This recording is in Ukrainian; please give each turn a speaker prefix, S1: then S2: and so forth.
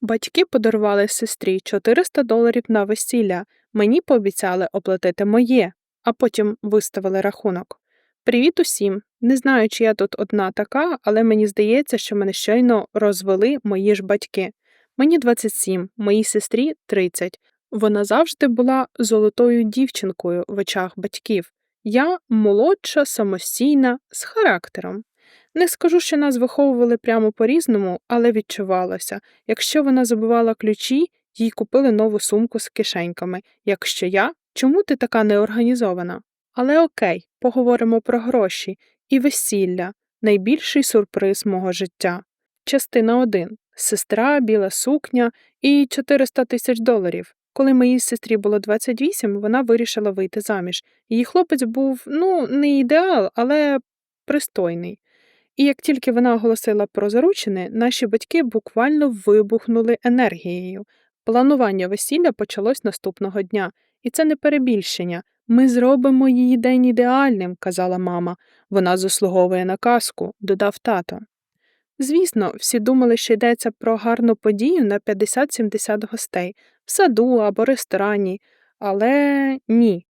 S1: Батьки подарували сестрі 400 доларів на весілля, мені пообіцяли оплатити моє, а потім виставили рахунок. Привіт усім! Не знаю, чи я тут одна така, але мені здається, що мене щойно розвели мої ж батьки. Мені 27, моїй сестрі 30. Вона завжди була золотою дівчинкою в очах батьків. Я молодша, самостійна, з характером. Не скажу, що нас виховували прямо по-різному, але відчувалося. Якщо вона забувала ключі, їй купили нову сумку з кишеньками. Якщо я, чому ти така неорганізована? Але окей, поговоримо про гроші і весілля найбільший сюрприз мого життя. Частина 1. Сестра, біла сукня і 400 тисяч доларів. Коли моїй сестрі було 28, вона вирішила вийти заміж. Її хлопець був, ну, не ідеал, але пристойний. І як тільки вона оголосила про заручини, наші батьки буквально вибухнули енергією. Планування весілля почалось наступного дня, і це не перебільшення. Ми зробимо її день ідеальним, казала мама. Вона заслуговує на казку, додав тато. Звісно, всі думали, що йдеться про гарну подію на 50-70 гостей в саду або ресторані, але ні.